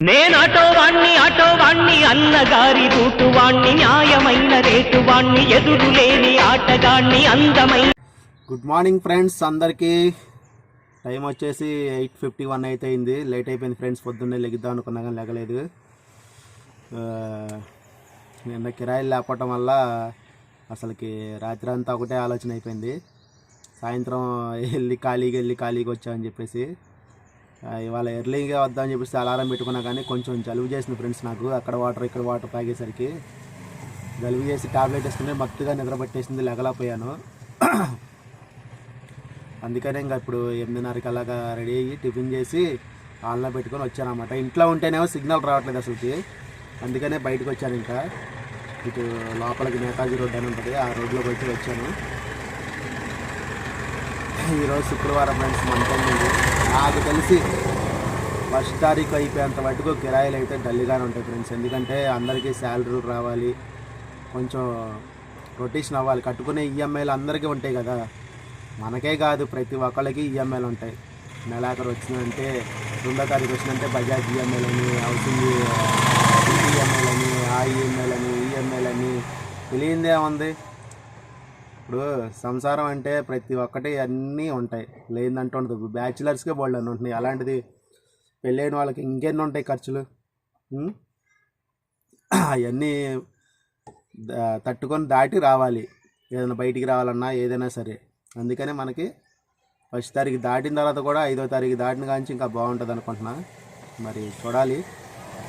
నేను ఆటోవాణ్ణి అన్నగారి రూటువాణ్ణి న్యాయమైన రేటు వాణ్ణి ఎదురు లేని ఆటగాణ్ణి అందమైన గుడ్ మార్నింగ్ ఫ్రెండ్స్ అందరికీ టైం వచ్చేసి ఎయిట్ ఫిఫ్టీ వన్ అయితే అయింది లేట్ అయిపోయింది ఫ్రెండ్స్ పొద్దున్నే లెగిద్దాం అనుకున్నా కానీ లెగలేదు. నిన్న కిరాయిలు లేకపోవటం వల్ల అసలుకి రాత్రి అంతా ఒకటే ఆలోచన అయిపోయింది. సాయంత్రం వెళ్ళి ఖాళీగా వెళ్ళి ఖాళీగా వచ్చామని చెప్పేసి ఇవాళ ఎర్లీగా వద్దామని చెప్పేసి అలారం పెట్టుకున్నా కానీ కొంచెం జలుబు చేసింది ఫ్రెండ్స్ నాకు. అక్కడ వాటర్ ఇక్కడ వాటర్ తాగేసరికి జలుబు చేసి టాబ్లెట్ వేసుకుని మత్తుగా నిద్ర పట్టేసింది లెగలపోయాను అందుకనే ఇంకా ఇప్పుడు ఎనిమిదిన్నరకి అలాగా రెడీ అయ్యి టిఫిన్ చేసి ఆన్లో పెట్టుకొని వచ్చాను అనమాట ఇంట్లో ఉంటేనేమో సిగ్నల్ రావట్లేదు అసలుకి. అందుకనే బయటకు వచ్చాను ఇంకా. ఇటు లోపలికి నేతాజీ రోడ్ అని ఉంటుంది ఆ రోడ్లోకి వచ్చి వచ్చాను. ఈరోజు శుక్రవారం ఫ్రెండ్స్ మంత్ నాకు తెలిసి ఫస్ట్ తారీఖు అయిపోయేంత మటుకు కిరాయిలు అయితే డల్గానే ఉంటాయి ఫ్రెండ్స్. ఎందుకంటే అందరికీ శాలరీలు రావాలి కొంచెం రొటేషన్ అవ్వాలి. కట్టుకునే ఈఎంఐలు అందరికీ ఉంటాయి కదా. మనకే కాదు ప్రతి ఒక్కళ్ళకి ఈఎంఐలు ఉంటాయి. నెలాఖరు వచ్చిందంటే రెండో తారీఖు వచ్చిందంటే బజాజ్ ఈఎంఐలు అని హౌసింగ్ ఈఎంఐలు అని ఆ ఈఎంఐలు అని ఈఎంఐలు అని తెలియందే ఉంది. ఇప్పుడు సంసారం అంటే ప్రతి ఒక్కటి అన్నీ ఉంటాయి. లేదంటూ ఉండదు. బ్యాచిలర్స్కే బోల్డ్ అని ఉంటున్నాయి. అలాంటిది పెళ్ళైన వాళ్ళకి ఇంకెన్ని ఉంటాయి ఖర్చులు? అవన్నీ తట్టుకొని దాటి రావాలి. ఏదైనా బయటికి రావాలన్నా ఏదైనా సరే. అందుకనే మనకి ఫస్ట్ తారీఖు దాటిన తర్వాత కూడా ఐదో తారీఖు దాటిన కాంచి ఇంకా బాగుంటుంది అనుకుంటున్నా. మరి చూడాలి.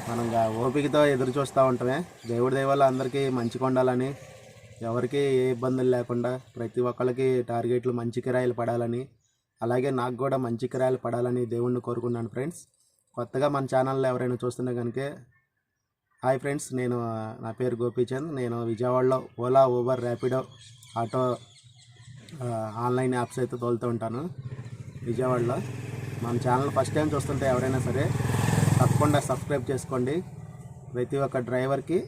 మనం ఇంకా ఓపికతో ఎదురు చూస్తూ ఉంటామే. దేవుడి దయవల్ల అందరికీ మంచిగా ఉండాలని ఎవరికి ఏ ఇబ్బందులు లేకుండా ప్రతి ఒక్కరికి టార్గెట్లు మంచి కిరాయిలు పడాలని అలాగే నాకు కూడా మంచి కిరాయిలు పడాలని దేవుణ్ణి కోరుకున్నాను ఫ్రెండ్స్. కొత్తగా మన ఛానల్లో ఎవరైనా చూస్తున్నా కనుక హాయ్ ఫ్రెండ్స్ నేను నా పేరు గోపీచంద్. నేను విజయవాడలో Ola Uber Rapido auto online apps అయితే తోలుతూ ఉంటాను విజయవాడలో. మన ఛానల్ ఫస్ట్ టైం చూస్తుంటే ఎవరైనా సరే తప్పకుండా సబ్స్క్రైబ్ చేసుకోండి. ప్రతి ఒక్క డ్రైవర్కి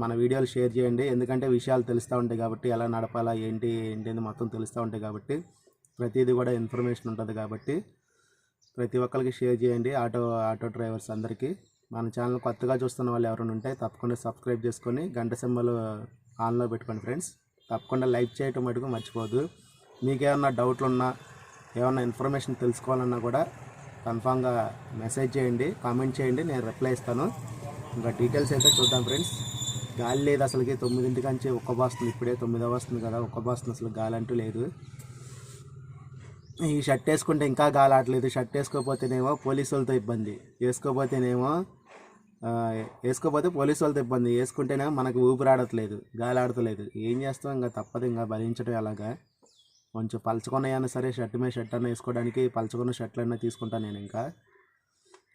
మన వీడియోలు షేర్ చేయండి. ఎందుకంటే విషయాలు తెలుస్తూ ఉంటాయి కాబట్టి ఎలా నడపాలా ఏంటి ఏంటి అని మొత్తం తెలుస్తూ ఉంటాయి కాబట్టి ప్రతిదీ కూడా ఇన్ఫర్మేషన్ ఉంటుంది కాబట్టి ప్రతి ఒక్కరికి షేర్ చేయండి. ఆటో ఆటో డ్రైవర్స్ అందరికీ. మన ఛానల్ కొత్తగా చూస్తున్న వాళ్ళు ఎవరైనా ఉంటే తప్పకుండా సబ్స్క్రైబ్ చేసుకొని గంట సింబల్ ఆన్లో పెట్టుకోండి ఫ్రెండ్స్. తప్పకుండా లైక్ చేయటం మటుకు మర్చిపోదు మీకేమన్నా డౌట్లు ఉన్నా ఏమన్నా ఇన్ఫర్మేషన్ తెలుసుకోవాలన్నా కూడా కన్ఫామ్గా మెసేజ్ చేయండి కామెంట్ చేయండి నేను రిప్లై ఇస్తాను. ఇంకా డీటెయిల్స్ అయితే చూద్దాం ఫ్రెండ్స్ గాలి లేదు అసలుకి. తొమ్మిదింటికి నుంచి ఒక్క బాస్తుంది. ఇప్పుడే తొమ్మిదవ వస్తుంది కదా. ఒక్క బాస్తుంది అసలు గాలి అంటూ లేదు. ఈ షర్ట్ వేసుకుంటే ఇంకా గాలి ఆడలేదు షర్ట్ వేసుకోపోతేనేమో పోలీసు వాళ్ళతో ఇబ్బంది. వేసుకోపోతేనేమో వేసుకోపోతే పోలీసు వాళ్ళతో ఇబ్బంది. వేసుకుంటేనే మనకు ఊపిరి ఆడట్లేదు. గాలి ఆడతలేదు ఏం చేస్తాం? ఇంకా తప్పదు. ఇంకా భరించడం అలాగా కొంచెం పలుచుకున్నాయన్నా సరే షర్ట్ మీద షర్ట్ అన్న వేసుకోవడానికి పలుచుకున్న షర్ట్లు అయినా తీసుకుంటాను నేను ఇంకా.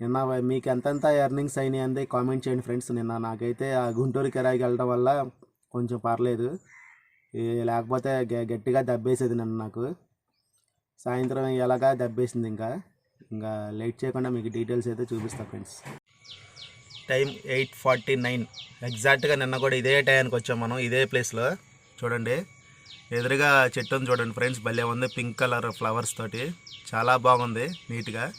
నిన్న మీకు ఎంతెంత ఎర్నింగ్స్ అయినాయి అంది కామెంట్ చేయండి ఫ్రెండ్స్. నిన్న నాకైతే ఆ గుంటూరు కిరాయికి వెళ్ళడం వల్ల కొంచెం పర్లేదు. లేకపోతే గ- గట్టిగా దెబ్బేసేది నిన్న నాకు. సాయంత్రం ఎలాగా దెబ్బేసింది ఇంకా. ఇంకా లేట్ చేయకుండా మీకు డీటెయిల్స్ అయితే చూపిస్తా friends. Time eight forty nine. ఎగ్జాక్ట్గా నిన్న కూడా ఇదే టైంకి వచ్చాం మనం ఇదే ప్లేస్లో. చూడండి. ఎదురుగా చెట్టును చూడండి ఫ్రెండ్స్. భలే ఉంది పింక్ కలర్ ఫ్లవర్స్ తోటి. చాలా బాగుంది నీట్గా.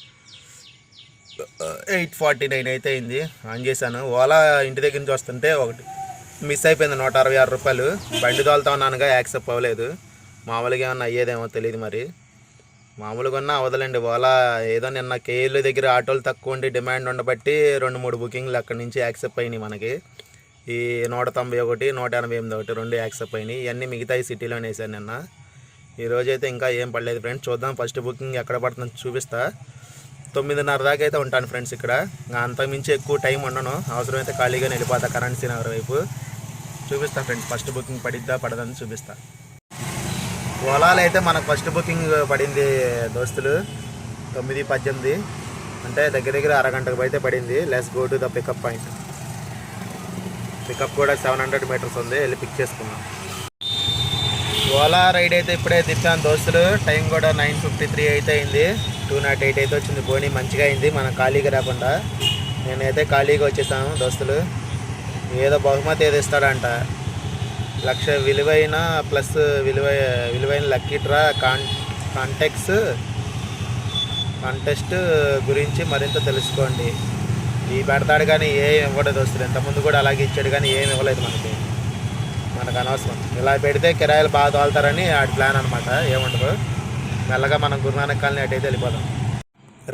ఎయిట్ ఫార్టీ నైన్ అయితే అయింది ఆన్ చేశాను. ఓలా ఇంటి దగ్గర నుంచి వస్తుంటే ఒకటి మిస్ అయిపోయింది నూట అరవై ఆరు రూపాయలు. బండి తోలుతా ఉన్నానుగా యాక్సెప్ట్ అవ్వలేదు. మామూలుగా ఏమన్నా అయ్యేదేమో తెలియదు మరి. మామూలుగా ఉన్నా అవదలండి. ఓలా ఏదో నిన్న కేఎల్ దగ్గర ఆటోలు తక్కువ ఉండి డిమాండ్ ఉండబట్టి రెండు మూడు బుకింగ్లు అక్కడి నుంచి యాక్సెప్ట్ అయినాయి మనకి. ఈ నూట తొంభై ఒకటి నూట ఎనభై ఎనిమిది ఒకటి రెండు యాక్సెప్ట్ అయినాయి. ఇవన్నీ మిగతా ఈ సిటీలోనే వేసాను నిన్న. ఈరోజైతే ఇంకా ఏం పడలేదు ఫ్రెండ్స్. చూద్దాం. ఫస్ట్ బుకింగ్ ఎక్కడ పడుతుందో చూపిస్తా. తొమ్మిదిన్నర దాకా అయితే ఉంటాను ఫ్రెండ్స్ ఇక్కడ. ఇంకా అంతకుమించి ఎక్కువ టైం ఉండను. అవసరమైతే ఖాళీగా వెళ్ళిపోతా కరెన్సీ నగర్ వైపు. చూపిస్తా ఫ్రెండ్స్ ఫస్ట్ బుకింగ్ పడిద్దా పడదని చూపిస్తా. ఓలాలో అయితే మనకు ఫస్ట్ బుకింగ్ పడింది దోస్తులు. తొమ్మిది పద్దెనిమిది. అంటే దగ్గర దగ్గర అరగంటకు అయితే పడింది. Let's go to the pickup point pickup కూడా సెవెన్ హండ్రెడ్ మీటర్స్ ఉంది. వెళ్ళి పిక్ చేసుకున్నాం ఓలా రైడ్ అయితే ఇప్పుడే తిప్పాను దోస్తులు. టైం కూడా నైన్ ఫిఫ్టీ త్రీ అయితే అయింది. టూ నాట్ ఎయిట్ అయితే వచ్చింది. బోని మంచిగా అయింది. మనం ఖాళీగా రాకుండా. నేనైతే ఖాళీగా వచ్చేసాను దోస్తులు. ఏదో బహుమతి ఏదో ఇస్తాడంట. లక్ష విలువైన ప్లస్ విలువ విలువైన lucky draw con context contest గురించి మరింత తెలుసుకోండి. ఈ పెడతాడు కానీ ఏం ఇవ్వడు దోస్తులు. ఇంతకుముందు కూడా అలాగే ఇచ్చాడు కానీ ఏం ఇవ్వలేదు మనకి. మనకు అనవసరం. ఇలా పెడితే కిరాయిలు బాగా తోలుతారని ఆడి ప్లాన్ అనమాట ఏముండదు. మెల్లగా మనం గురునానక్ కాలనీ అటు అయితే వెళ్ళిపోదాం.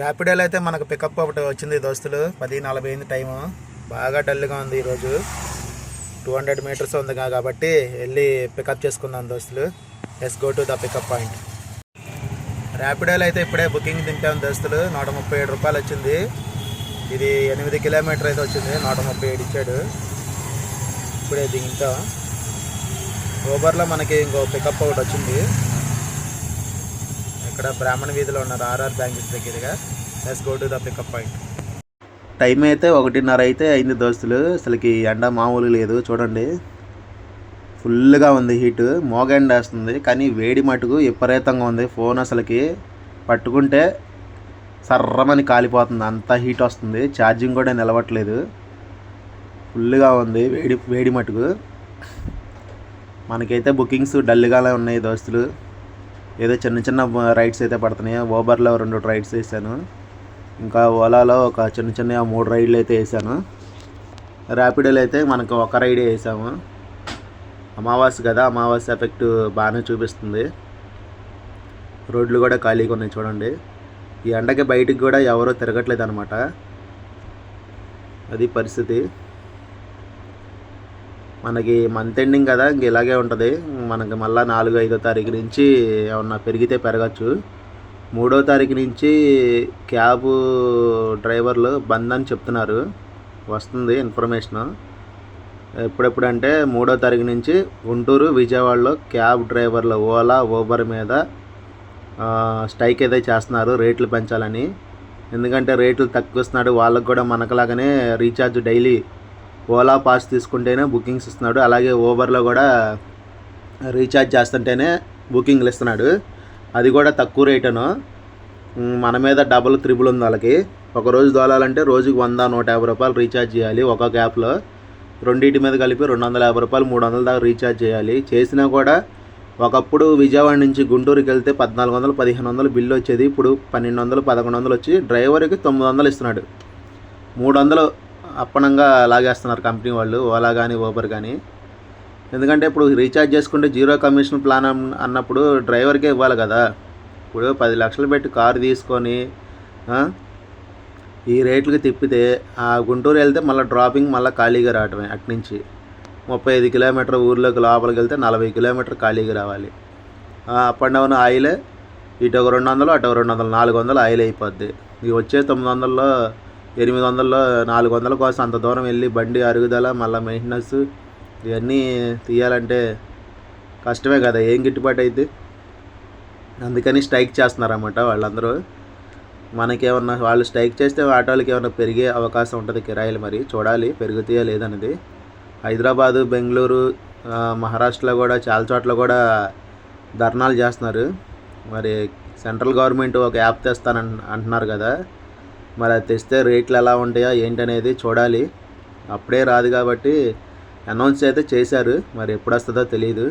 ర్యాపిడోలో అయితే మనకు పికప్ ఒకటి వచ్చింది దోస్తులు. పది నలభై ఎనిమిది టైము బాగా డల్గా ఉంది ఈరోజు టూ హండ్రెడ్ మీటర్స్ ఉంది కాబట్టి వెళ్ళి పికప్ చేసుకుందాం దోస్తులు. Yes go to the pickup point ర్యాపిడోలో అయితే ఇప్పుడే బుకింగ్ దింపాము దోస్తులు. నూట ముప్పై ఏడు రూపాయలు వచ్చింది. ఇది ఎనిమిది కిలోమీటర్ అయితే వచ్చింది. నూట ముప్పై ఏడు ఇచ్చాడు. ఇప్పుడే దింపాం. ఊబర్లో మనకి ఇంకో పికప్ ఒకటి వచ్చింది. ఇక్కడ బ్రాహ్మణ వీధిలో ఉన్నారు ఆర్ఆర్ బ్యాంక్ దగ్గరగా let's go to the pickup point time అయితే ఒకటిన్నర అయితే అయింది దోస్తులు. అసలుకి ఎండ మామూలు లేదు చూడండి. ఫుల్గా ఉంది హీట్ మోగండ వేస్తుంది కానీ వేడి మటుకు విపరీతంగా ఉంది. ఫోన్ అసలుకి పట్టుకుంటే సర్రమని కాలిపోతుంది అంత హీట్ వస్తుంది. ఛార్జింగ్ కూడా నిలవట్లేదు. ఫుల్గా ఉంది వేడి వేడి మటుకు. మనకైతే బుకింగ్స్ డల్గానే ఉన్నాయి దోస్తులు. ఏదో చిన్న చిన్న రైడ్స్ అయితే పడుతున్నాయి? ఓబర్లో రెండు రైడ్స్ వేసాను. ఇంకా ఓలాలో ఒక చిన్న చిన్న మూడు రైడ్లు అయితే వేసాను. ర్యాపిడోలో అయితే మనకు ఒక రైడే వేసాము. అమావాస్య కదా అమావాస్య ఎఫెక్ట్ బాగానే చూపిస్తుంది. రోడ్లు కూడా ఖాళీగా ఉన్నాయి చూడండి. ఈ ఎండకి బయటికి కూడా ఎవరో తిరగట్లేదు అనమాట అది పరిస్థితి. మనకి మంత్ ఎండింగ్ కదా ఇంక ఇలాగే ఉంటుంది. మనకి మళ్ళీ నాలుగు ఐదో తారీఖు నుంచి ఏమన్నా పెరిగితే పెరగచ్చు. మూడో తారీఖు నుంచి క్యాబ్ డ్రైవర్లు బంద్ అని చెప్తున్నారు. వస్తుంది ఇన్ఫర్మేషన్. ఎప్పుడెప్పుడు అంటే మూడో తారీఖు నుంచి గుంటూరు విజయవాడలో క్యాబ్ డ్రైవర్ల ఓలా ఊబర్ మీద స్ట్రైక్ అయితే చేస్తున్నారు రేట్లు పెంచాలని. ఎందుకంటే రేట్లు తక్కువ ఇస్తున్నాడు వాళ్ళకు కూడా మనకులాగానే రీఛార్జ్ డైలీ ఓలా పాస్ తీసుకుంటేనే బుకింగ్స్ ఇస్తున్నాడు. అలాగే ఊబర్లో కూడా రీఛార్జ్ చేస్తుంటేనే బుకింగ్లు ఇస్తున్నాడు. అది కూడా తక్కువ రేటును. మన మీద డబుల్ త్రిబుల్ ఉంది వాళ్ళకి. ఒక రోజు దోలాలంటే రోజుకి వంద నూట యాభై రూపాయలు రీఛార్జ్ చేయాలి ఒక యాప్లో రెండింటి మీద కలిపి రెండు వందల యాభై రూపాయలు మూడు వందల దాకా రీఛార్జ్ చేయాలి. చేసినా కూడా ఒకప్పుడు విజయవాడ నుంచి గుంటూరుకి వెళ్తే పద్నాలుగు వందలు పదిహేను వందలు బిల్లు వచ్చేది. ఇప్పుడు పన్నెండు వందలు పదకొండు వందలు వచ్చి డ్రైవర్కి తొమ్మిది వందలు ఇస్తున్నాడు. మూడు వందలు అప్పనంగా లాగేస్తున్నారు కంపెనీ వాళ్ళు ఓలా కానీ ఊబర్ కానీ ఎందుకంటే ఇప్పుడు రీఛార్జ్ చేసుకుంటే జీరో కమిషన్ ప్లాన్ అన్నప్పుడు డ్రైవర్కే ఇవ్వాలి కదా. ఇప్పుడు పది లక్షలు పెట్టి కారు తీసుకొని ఈ రేట్లకి తిప్పితే ఆ గుంటూరు వెళ్తే మళ్ళీ డ్రాపింగ్ మళ్ళీ ఖాళీగా రావటమే అట్నుంచి. ముప్పై ఐదు కిలోమీటర్ ఊర్లోకి లోపలికి వెళ్తే నలభై కిలోమీటర్ ఖాళీగా రావాలి. అప్ అండ్ డౌన్ ఆయిలే. ఇటు ఒక రెండు వందలు అటు ఒక రెండు వందలు నాలుగు వందలు ఆయిల్ అయిపోద్ది ఇవి వచ్చే తొమ్మిది వందల్లో ఎనిమిది వందల్లో నాలుగు వందల కోసం అంత దూరం వెళ్ళి బండి అరుగుదల మళ్ళీ మెయింటెనెన్స్ ఇవన్నీ తీయాలంటే కష్టమే కదా ఏం గిట్టుబాటు అయితే అందుకని స్ట్రైక్ చేస్తున్నారన్నమాట వాళ్ళందరూ. మనకేమన్నా వాళ్ళు స్ట్రైక్ చేస్తే ఆటోలకి ఏమన్నా పెరిగే అవకాశం ఉంటుంది కిరాయిలు మరి చూడాలి పెరుగుతాయా లేదన్నది హైదరాబాదు బెంగళూరు మహారాష్ట్రలో కూడా చాలా చోట్ల కూడా ధర్నాలు చేస్తున్నారు. మరి సెంట్రల్ గవర్నమెంట్ ఒక యాప్ తెస్తానని అంటున్నారు కదా. మరి అది తెస్తే రేట్లు ఎలా ఉంటాయో ఏంటనేది చూడాలి. అప్పుడే రాదు కాబట్టి అనౌన్స్ అయితే చేశారు. మరి ఎప్పుడు వస్తుందో తెలియదు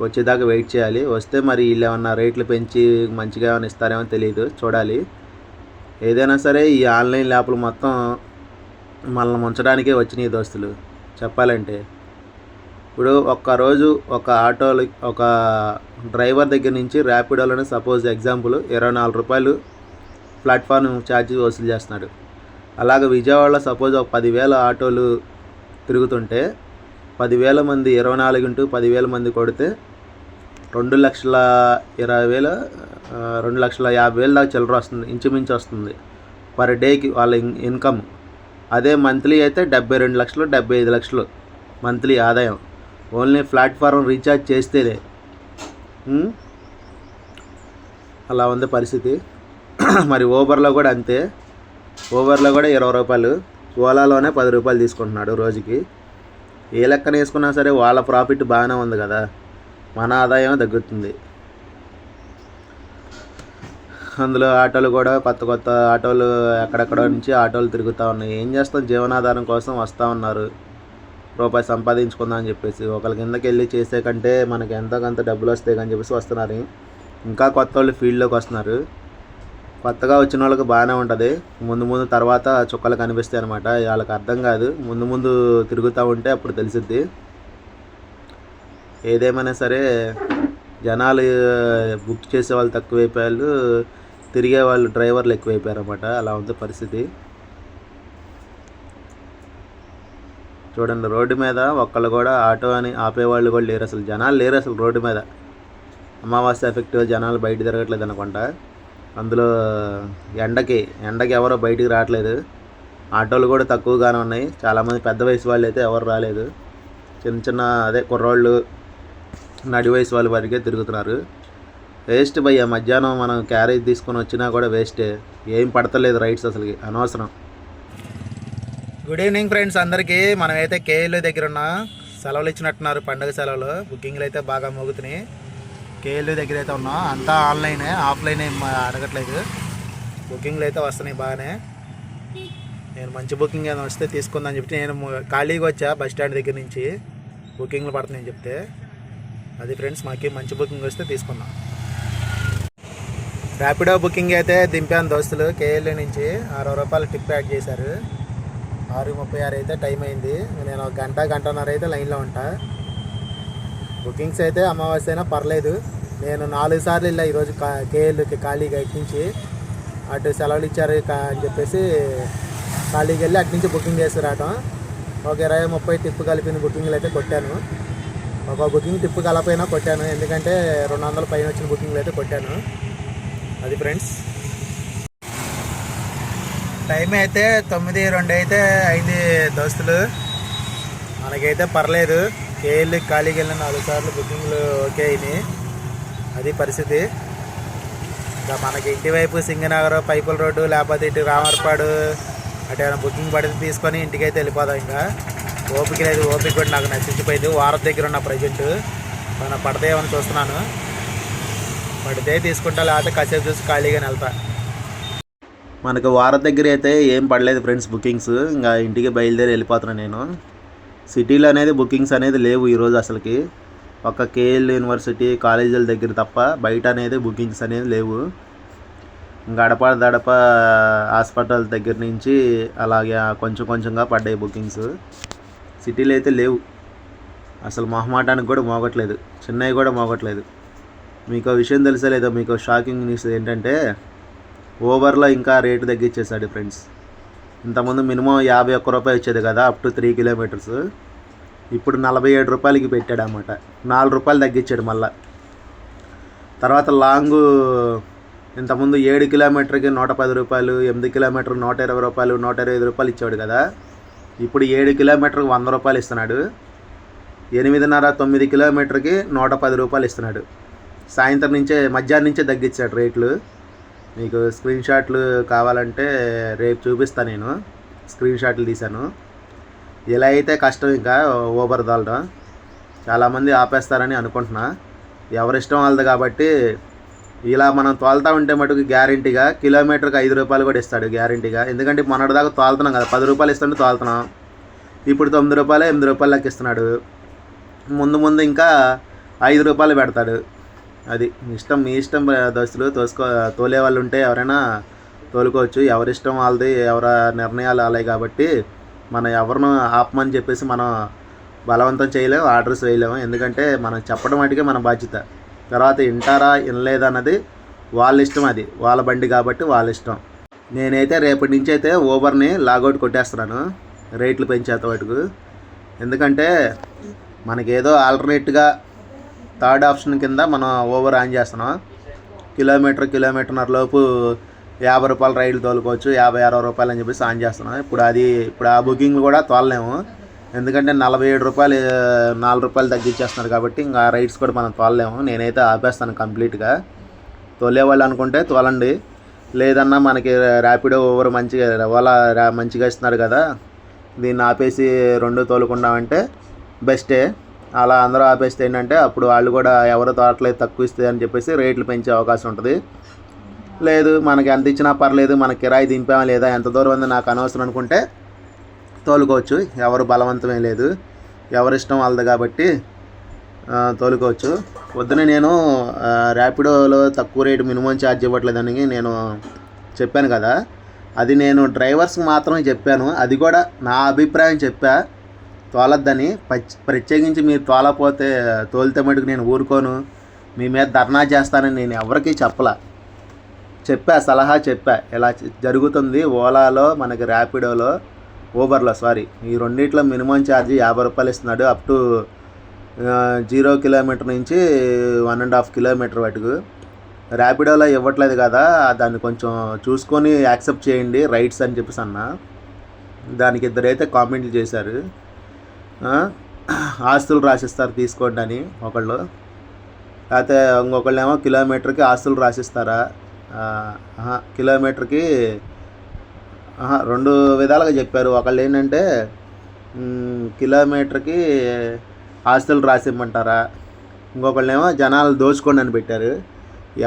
వచ్చేదాకా వెయిట్ చేయాలి. వస్తే మరి వీళ్ళు ఏమన్నా రేట్లు పెంచి మంచిగా ఏమైనా ఇస్తారేమో తెలియదు చూడాలి. ఏదైనా సరే ఈ ఆన్లైన్ ల్యాప్లు మొత్తం మనల్ని ముంచడానికే వచ్చినాయి దోస్తులు. చెప్పాలంటే. ఇప్పుడు ఒక్క రోజు ఒక ఆటోలు ఒక డ్రైవర్ దగ్గర నుంచి ర్యాపిడోలోనే సపోజ్ ఎగ్జాంపుల్ ఇరవై నాలుగు రూపాయలు ప్లాట్ఫామ్ ఛార్జ్ వసూలు చేస్తున్నాడు. అలాగే విజయవాడలో సపోజ్ ఒక పదివేల ఆటోలు తిరుగుతుంటే పదివేల మంది ఇరవై నాలుగు ఇంటూ పదివేల మంది కొడితే రెండు లక్షల ఇరవై వేల రెండు లక్షల యాభై వేల దాకా చిల్లర వస్తుంది ఇంచుమించు వస్తుంది పర్ డేకి వాళ్ళ ఇన్ ఇన్కమ్. అదే మంత్లీ అయితే డెబ్బై రెండు లక్షలు డెబ్బై ఐదు లక్షలు మంత్లీ ఆదాయం. ఓన్లీ ప్లాట్ఫారం రీఛార్జ్ చేస్తేనే అలా ఉంది పరిస్థితి. మరి ఊబర్లో కూడా అంతే. ఊబర్లో కూడా ఇరవై రూపాయలు. ఓలాలోనే పది రూపాయలు తీసుకుంటున్నాడు రోజుకి. ఏ లెక్కన వేసుకున్నా సరే వాళ్ళ ప్రాఫిట్ బాగానే ఉంది కదా. మన ఆదాయం తగ్గుతుంది. అందులో ఆటోలు కూడా కొత్త కొత్త ఆటోలు ఎక్కడెక్కడ నుంచి ఆటోలు తిరుగుతూ ఉన్నాయి. ఏం చేస్తాం జీవనాధారం కోసం వస్తూ ఉన్నారు. రూపాయి సంపాదించుకుందాం అని చెప్పేసి. ఒకరి కిందకి వెళ్ళి చేసే కంటే మనకి ఎంతో కొంత డబ్బులు వస్తాయి అని చెప్పేసి వస్తున్నారు. ఇంకా కొత్త వాళ్ళు ఫీల్డ్లోకి వస్తున్నారు. కొత్తగా వచ్చిన వాళ్ళకి బాగానే ఉంటుంది. ముందు ముందు తర్వాత చుక్కలు కనిపిస్తాయి అనమాట వాళ్ళకి అర్థం కాదు. ముందు ముందు తిరుగుతూ ఉంటే అప్పుడు తెలిసిద్ది. ఏదేమైనా సరే జనాలు బుక్ చేసే వాళ్ళు తక్కువైపోయారు తిరిగే వాళ్ళు డ్రైవర్లు ఎక్కువైపోయారు అనమాట అలా ఉంది పరిస్థితి. చూడండి రోడ్డు మీద ఒక్కళ్ళు కూడా ఆటో అని ఆపేవాళ్ళు కూడా లేరు అసలు. జనాలు లేరు అసలు రోడ్డు మీద. అమావాస్య ఎఫెక్టివ్ జనాలు బయట తిరగట్లేదు అనుకుంటా. అందులో ఎండకి ఎండకి ఎవరో బయటికి రావట్లేదు. ఆటోలు కూడా తక్కువగానే ఉన్నాయి. చాలామంది పెద్ద వయసు వాళ్ళు అయితే ఎవరు రాలేదు. చిన్న చిన్న అదే కుర్రోళ్ళు నడి వయసు వాళ్ళ వరకే తిరుగుతున్నారు. వేస్ట్ భయ్య మధ్యాహ్నం మనం క్యారేజ్ తీసుకొని వచ్చినా కూడా వేస్టే. ఏం పడతలేదు రైడ్స్ అసలుకి అనవసరం. గుడ్ ఈవినింగ్ ఫ్రెండ్స్ అందరికీ. మనమైతే కేఎల్ దగ్గర ఉన్న. సెలవులు ఇచ్చినట్టున్నారు పండుగ సెలవులు. బుకింగ్లు అయితే బాగా మోగుతున్నాయి. కేఎల్ దగ్గర అయితే ఉన్నాం అంతా ఆన్లైనే ఆఫ్లైన్ ఏం అడగట్లేదు. బుకింగ్లు అయితే వస్తున్నాయి బాగానే. నేను మంచి బుకింగ్ ఏమైనా వస్తే తీసుకుందని చెప్పి నేను ఖాళీగా వచ్చా బస్ స్టాండ్ దగ్గర నుంచి. బుకింగ్లు పడుతున్నాయని చెప్తే అది ఫ్రెండ్స్ మాకి మంచి బుకింగ్ వస్తే తీసుకున్నాం ర్యాపిడో బుకింగ్ అయితే దింపాను దోస్తులు కేఎల్ఏ నుంచి అరవై రూపాయలు టిప్ యాడ్ చేశారు. ఆరు ముప్పై ఆరు అయితే టైం అయింది. నేను ఒక గంట గంటన్నర అయితే లైన్లో ఉంటా. బుకింగ్స్ అయితే అమావాస్య అయినా పర్లేదు. నేను నాలుగు సార్లు ఇలా ఈరోజు కా కేఎల్కి ఖాళీగా ఎక్కించి అటు సెలవులు ఇచ్చారు కా- అని చెప్పేసి ఖాళీకి వెళ్ళి అటు నుంచి బుకింగ్ చేసి రావటం ఒక ఇరవై ముప్పై టిప్పు కలిపిన బుకింగ్లు అయితే కొట్టాను. ఒక బుకింగ్ టిప్పు కలపైనా కొట్టాను. ఎందుకంటే రెండు వందల పైన వచ్చిన బుకింగ్లు అయితే కొట్టాను. అది ఫ్రెండ్స్. టైం అయితే తొమ్మిది రెండు అయితే అయింది దోస్తులు. మనకైతే పర్లేదు. కేఎల్కి ఖాళీకి వెళ్ళిన నాలుగు సార్లు బుకింగ్లు ఓకే అయినాయి. అది పరిస్థితి. ఇంకా మనకి ఇంటి వైపు సింగనగర్ పైపుల రోడ్డు లేకపోతే ఇటు రామర్పాడు అటు ఏమైనా బుకింగ్ పడితే తీసుకొని ఇంటికైతే వెళ్ళిపోదాం ఇంకా. ఓపిక లేదు ఓపిక కూడా నాకు నచ్చించిపోయింది వారం దగ్గర ఉన్న ప్రజెంట్. మన పడతాయేమని చూస్తున్నాను. పడితే తీసుకుంటా లేకపోతే కాసేపు చూసి ఖాళీగానే వెళ్తా. మనకు వారం దగ్గర అయితే ఏం పడలేదు ఫ్రెండ్స్ బుకింగ్స్. ఇంకా ఇంటికి బయలుదేరి వెళ్ళిపోతున్నాను నేను. సిటీలో అనేది బుకింగ్స్ అనేది లేవు ఈరోజు అసలుకి. ఒక కేఎల్ యూనివర్సిటీ కాలేజీల దగ్గర తప్ప బయట అనేది బుకింగ్స్ అనేది లేవు. గడప దడప హాస్పిటల్ దగ్గర నుంచి అలాగే కొంచెం కొంచెంగా పడ్డాయి బుకింగ్స్. సిటీలు అయితే లేవు. అసలు మొహమాటానికి కూడా మోగట్లేదు. చెన్నై కూడా మోగట్లేదు. మీకు విషయం తెలుసా లేదో? మీకు షాకింగ్ న్యూస్ ఏంటంటే ఓవర్లో ఇంకా రేటు తగ్గించేశాడు ఫ్రెండ్స్. ఇంతకుముందు మినిమం యాభై ఒక్క రూపాయి వచ్చేది కదా అప్ టు త్రీ కిలోమీటర్స్ ఇప్పుడు నలభై ఏడు రూపాయలకి పెట్టాడు అనమాట నాలుగు రూపాయలు తగ్గించాడు మళ్ళా. తర్వాత లాంగ్ ఇంతకుముందు ఏడు కిలోమీటర్కి నూట పది రూపాయలు ఎనిమిది కిలోమీటర్ నూట ఇరవై రూపాయలు నూట ఇరవై ఐదు రూపాయలు ఇచ్చాడు కదా. ఇప్పుడు ఏడు కిలోమీటర్కి వంద రూపాయలు ఇస్తున్నాడు. ఎనిమిదిన్నర తొమ్మిది కిలోమీటర్కి నూట పది రూపాయలు ఇస్తున్నాడు. సాయంత్రం నుంచే మధ్యాహ్నం నుంచే తగ్గించాడు రేట్లు. మీకు స్క్రీన్ షాట్లు కావాలంటే రేపు చూపిస్తాను నేను. స్క్రీన్ షాట్లు తీశాను. ఇలా అయితే కష్టం ఇంకా ఊబర్ తోలడం చాలామంది ఆపేస్తారని అనుకుంటున్నా. ఎవరిష్టం వాళ్ళది కాబట్టి ఇలా మనం తోలుతా ఉంటే మటుకు గ్యారంటీగా కిలోమీటర్కి ఐదు రూపాయలు కూడా ఇస్తాడు గ్యారంటీగా ఎందుకంటే మొన్నటిదాకా తోలుతున్నాం కదా పది రూపాయలు ఇస్తుంటే తోలుతున్నాం. ఇప్పుడు తొమ్మిది రూపాయలు ఎనిమిది రూపాయలు ఇస్తున్నాడు. ముందు ముందు ఇంకా ఐదు రూపాయలు పెడతాడు. అది మీ ఇష్టం మీ ఇష్టం దోస్తులు తోసుకో తోలే వాళ్ళు ఉంటే ఎవరైనా తోలుకోవచ్చు. ఎవరిష్టం వాళ్ళది ఎవరి నిర్ణయాలు వాళ్ళే కాబట్టి మనం ఎవరినో ఆపమని చెప్పేసి మనం బలవంతం చేయలేము ఆర్డర్స్ వేయలేము. ఎందుకంటే మనం చెప్పడం వాటికే మన బాధ్యత. తర్వాత వింటారా వినలేదన్నది వాళ్ళ ఇష్టం అది. వాళ్ళ బండి కాబట్టి వాళ్ళ ఇష్టం. నేనైతే రేపటి నుంచి అయితే ఓబర్ని లాగౌట్ కొట్టేస్తున్నాను. రేట్లు పెంచేత వాటికి ఎందుకంటే మనకేదో ఆల్టర్నేట్గా థర్డ్ ఆప్షన్ కింద మనం ఓవర్ ఆన్ చేస్తున్నాం. కిలోమీటర్ కిలోమీటర్న్నర లోపు యాభై రూపాయల రైలు తోలుకోవచ్చు. యాభై అరవై రూపాయలు అని చెప్పేసి ఆన్ చేస్తున్నాం. ఇప్పుడు అది ఇప్పుడు ఆ బుకింగ్ కూడా తోలలేము. ఎందుకంటే నలభై ఏడు రూపాయలు నాలుగు రూపాయలు తగ్గించేస్తున్నారు కాబట్టి ఇంకా రైడ్స్ కూడా మనం తోలలేము. నేనైతే ఆపేస్తాను కంప్లీట్గా. తోలేవాళ్ళు అనుకుంటే తోలండి. లేదన్నా మనకి ర్యాపిడో ఓవర్ మంచిగా ఓలా మంచిగా ఇస్తున్నారు కదా. దీన్ని ఆపేసి రెండు తోలుకుందామంటే బెస్టే. అలా అందరూ ఆపేస్తే ఏంటంటే అప్పుడు వాళ్ళు కూడా ఎవరు తోటలేదు తక్కువ ఇస్తే అని చెప్పేసి రేట్లు పెంచే అవకాశం ఉంటుంది. లేదు మనకి ఎంత ఇచ్చినా పర్లేదు మన కిరాయి దింపామా లేదా ఎంత దూరం ఉంది నాకు అనవసరం అనుకుంటే తోలుకోవచ్చు. ఎవరు బలవంతమే లేదు. ఎవరిష్టం వాళ్ళది కాబట్టి తోలుకోవచ్చు. పొద్దునే నేను ర్యాపిడోలో తక్కువ రేటు మినిమం ఛార్జ్ ఇవ్వట్లేదని నేను చెప్పాను కదా. అది నేను డ్రైవర్స్కి మాత్రమే చెప్పాను. అది కూడా నా అభిప్రాయం చెప్పా. తోలద్దని పచ్ ప్రత్యేకించి మీరు తోలపోతే తోలితే మటుకు నేను ఊరుకోను. మీ మీద ధర్నా చేస్తానని నేను ఎవరికీ చెప్పలా. చెప్పా సలహా చెప్పా. ఇలా జరుగుతుంది ఓలాలో మనకి ర్యాపిడోలో ఊబర్లో సారీ. ఈ రెండిట్లో మినిమం ఛార్జ్ యాభై రూపాయలు ఇస్తున్నాడు. అప్ టు జీరో కిలోమీటర్ నుంచి వన్ అండ్ హాఫ్ కిలోమీటర్ వరకు ర్యాపిడోలో ఇవ్వట్లేదు కదా దాన్ని కొంచెం చూసుకొని యాక్సెప్ట్ చేయండి రైట్స్ అని చెప్పేసి అన్న. దానికి ఇద్దరైతే కామెంట్లు చేశారు. ఆస్తులు రాసిస్తారు తీసుకోండి అని ఒకళ్ళు. లేకపోతే ఇంకొకళ్ళు ఏమో కిలోమీటర్కి ఆస్తులు రాసిస్తారా? కిలోమీటర్కి రెండు విధాలుగా చెప్పారు. ఒకళ్ళు ఏంటంటే కిలోమీటర్కి ఆస్తులు రాసిమ్మంటారా? ఇంకొకళ్ళేమో జనాలు దోచుకోండి అని పెట్టారు.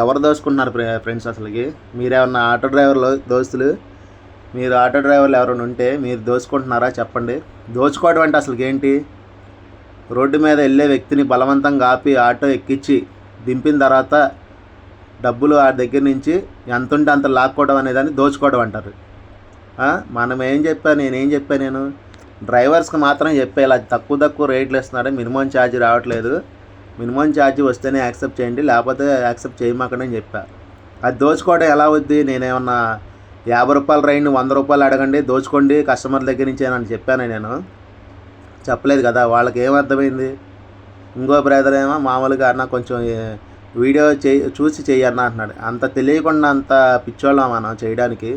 ఎవరు దోచుకుంటున్నారు ఫ్రెండ్స్ అసలుకి? మీరేమన్నా ఆటో డ్రైవర్లు దోస్తులు? మీరు ఆటో డ్రైవర్లు ఎవరైనా ఉంటే మీరు దోచుకుంటున్నారా చెప్పండి. దోచుకోవడం అంటే అసలు ఏంటి? రోడ్డు మీద వెళ్ళే వ్యక్తిని బలవంతంగా ఆపి ఆటో ఎక్కించి దింపిన తర్వాత డబ్బులు ఆ దగ్గర నుంచి ఎంత ఉంటే అంత లాక్కోవడం అనేదాన్ని దోచుకోవడం అంటారు. మనం ఏం చెప్పా నేనేం చెప్పా నేను? డ్రైవర్స్కి మాత్రం చెప్పే ఇలా తక్కువ తక్కువ రేట్లు ఇస్తున్నాడు మినిమం ఛార్జ్ రావట్లేదు మినిమం ఛార్జ్ వస్తేనే యాక్సెప్ట్ చేయండి లేకపోతే యాక్సెప్ట్ చేయమాకండి అని చెప్పా. అది దోచుకోవడం ఎలా అవుద్ది? నేనేమన్నా యాభై రూపాయల రైడ్ని వంద రూపాయలు అడగండి దోచుకోండి కస్టమర్ దగ్గర నుంచి అని చెప్పాను నేను? చెప్పలేదు కదా వాళ్ళకి ఏమర్థమైంది అర్థమైంది? ఇంకో బ్రదర్ ఏమో మామూలుగా అన్న కొంచెం వీడియో చే చూసి చెయ్యన్న అంటున్నాడు. అంత తెలియకుండా అంత పిచ్చోళ్ళం మనం చేయడానికి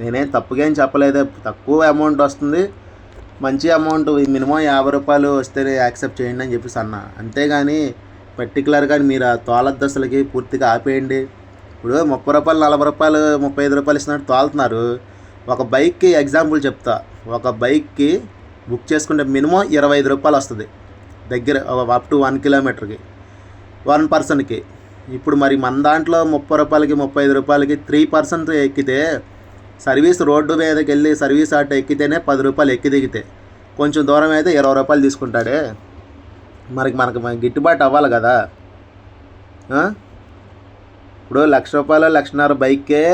నేనేం తప్పుగా ఏం చెప్పలేదు. తక్కువ అమౌంట్ వస్తుంది. మంచి అమౌంట్ మినిమం యాభై రూపాయలు వస్తేనే యాక్సెప్ట్ చేయండి అని చెప్పేసి అన్న. అంతేగాని పర్టికులర్గా మీరు ఆ తోల దశలకి పూర్తిగా ఆపేయండి. ఇప్పుడు ముప్పై రూపాయలు నలభై రూపాయలు ముప్పై ఐదు రూపాయలు ఇస్తున్నట్టు తోలుతున్నారు. ఒక బైక్కి ఎగ్జాంపుల్ చెప్తా. ఒక బైక్కి బుక్ చేసుకుంటే మినిమం ఇరవై ఐదు రూపాయలు వస్తుంది. దగ్గర అప్ టు వన్ కిలోమీటర్కి వన్ పర్సన్కి. ఇప్పుడు మరి మన దాంట్లో ముప్పై రూపాయలకి ముప్పై ఐదు రూపాయలకి త్రీ పర్సెంట్ ఎక్కితే సర్వీస్ రోడ్డు మీదకి వెళ్ళి సర్వీస్ ఆటో ఎక్కితేనే పది రూపాయలు ఎక్కి దిగితే కొంచెం దూరం అయితే ఇరవై రూపాయలు తీసుకుంటాడే. మరి మనకి గిట్టుబాటు అవ్వాలి కదా. ఇప్పుడు లక్ష రూపాయలు లక్షన్నర బైక్కే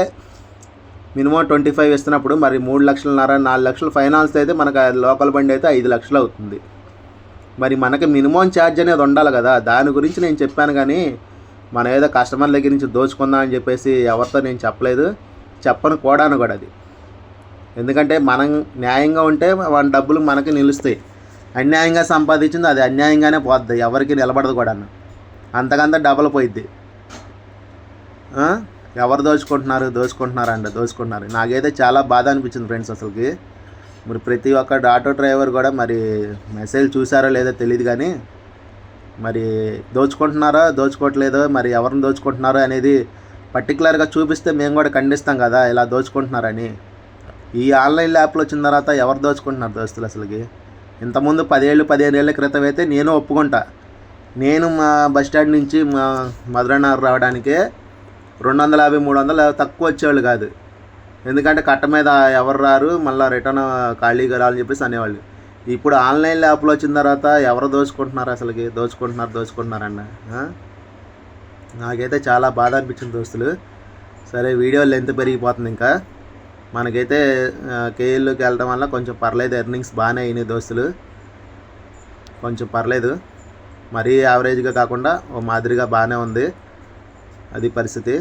మినిమం ట్వంటీ ఫైవ్ ఇస్తున్నప్పుడు మరి మూడు లక్షలన్నర నాలుగు లక్షలు ఫైనాన్స్ అయితే మనకు లోకల్ బండి అయితే ఐదు లక్షలు అవుతుంది. మరి మనకి మినిమం ఛార్జ్ అనేది ఉండాలి కదా. దాని గురించి నేను చెప్పాను కానీ మనం ఏదో కస్టమర్ దగ్గర నుంచి దోచుకుందాం అని చెప్పేసి ఎవరితో నేను చెప్పలేదు. చెప్పను కూడాను కూడా అది. ఎందుకంటే మనం న్యాయంగా ఉంటే మన డబ్బులు మనకి నిలుస్తాయి. అన్యాయంగా సంపాదించింది అది అన్యాయంగానే పోద్ది. ఎవరికి నిలబడదు కూడా అంతకంత డబల్ పోయిద్ది. ఎవరు దోచుకుంటున్నారు దోచుకుంటున్నారు దోచుకుంటున్నారు. నాకైతే చాలా బాధ అనిపించింది ఫ్రెండ్స్ అసలుకి. మరి ప్రతి ఒక్క ఆటో డ్రైవర్ కూడా మరి మెసేజ్ చూసారో లేదో తెలియదు కానీ మరి దోచుకుంటున్నారో దోచుకోవట్లేదో మరి ఎవరిని దోచుకుంటున్నారో అనేది పర్టికులర్గా చూపిస్తే మేము కూడా ఖండిస్తాం కదా ఇలా దోచుకుంటున్నారని. ఈ ఆన్లైన్ యాప్లు వచ్చిన తర్వాత ఎవరు దోచుకుంటున్నారు దోస్తులు అసలుకి? ఇంతకుముందు పదేళ్ళు పదిహేను ఏళ్ళ క్రితం అయితే నేను ఒప్పుకుంటా. నేను మా బస్ స్టాండ్ నుంచి మా మధురనగర్ రావడానికే రెండు వందల యాభై మూడు వందలు తక్కువ వచ్చేవాళ్ళు కాదు. ఎందుకంటే కట్ట మీద ఎవరు రారు మళ్ళీ రిటర్న్ ఖాళీగా రాలని చెప్పేసి అనేవాళ్ళు. ఇప్పుడు ఆన్లైన్ యాప్లు వచ్చిన తర్వాత ఎవరు దోచుకుంటున్నారు అసలుకి? దోచుకుంటున్నారు దోచుకుంటున్నారన్న నాకైతే చాలా బాధ అనిపించింది దోస్తులు. సరే వీడియో లెంత్ పెరిగిపోతుంది ఇంకా. మనకైతే కేఎల్లోకి వెళ్ళడం వల్ల కొంచెం పర్లేదు ఎర్నింగ్స్ బాగానే అయినాయి దోస్తులు. కొంచెం పర్లేదు. మరీ యావరేజ్గా కాకుండా ఓ మాదిరిగా బాగానే ఉంది. అది పరిస్థితి.